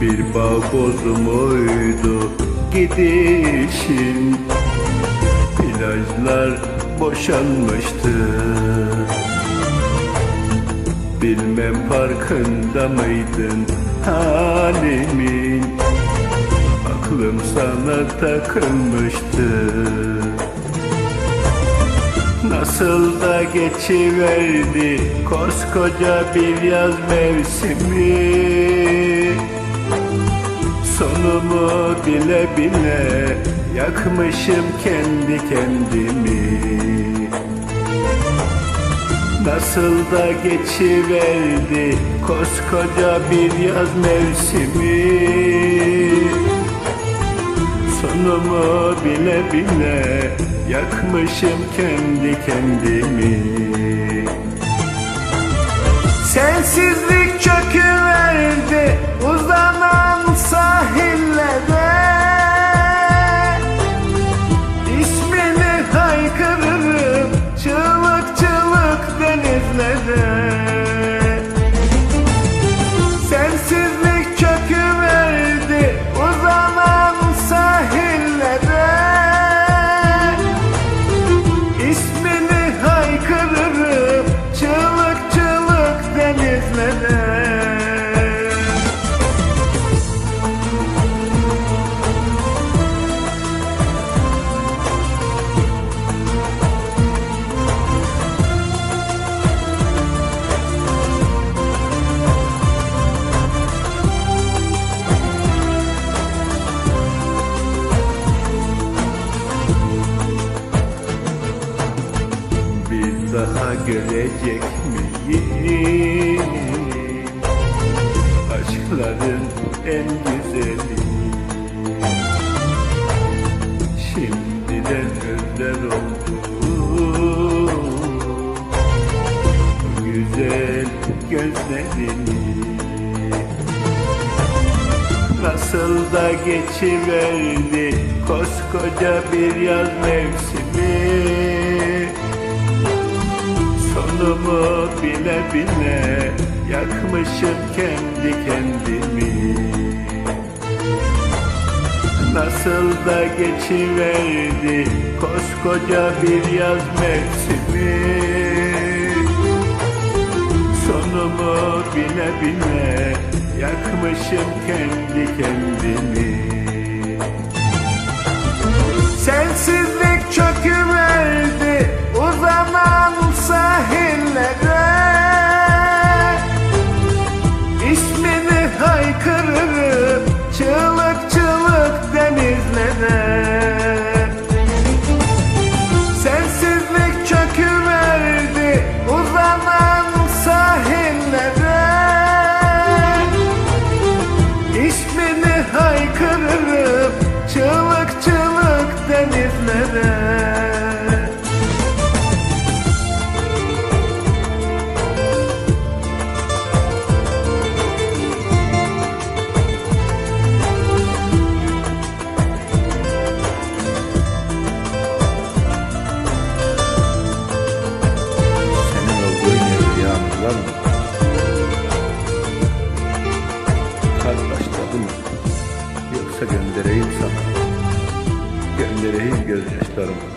Bir bağ bozumuydu gidişin? Plajlar boşanmıştı. Bilmem farkında mıydın halimin? Aklım sana takılmıştı. Nasıl da geçiverdi koskoca bir yaz mevsimi Sonumu bile bile yakmışım kendi kendimi. Nasıl da geçiverdi koskoca bir yaz mevsimi. Sonumu bile bile yakmışım kendi kendimi. Sensizlik çöküverdi daha görecek miyim Aşkların en güzeli. Şimdiden özler oldu Güzel gözlerini. Nasıl da geçiverdi koskoca bir yaz mevsimi Sonumu bile bile yakmışım kendi kendimi. Nasıl da geçiverdi koskoca bir yaz mevsimi. Sonumu bile bile yakmışım kendi kendimi İsmini haykırırım çığlık çığlık denizlere Senin olduğun yerde yağmur var mı? Mı? Yoksa göndereyim sana. Göndereyim gözyaşlarımı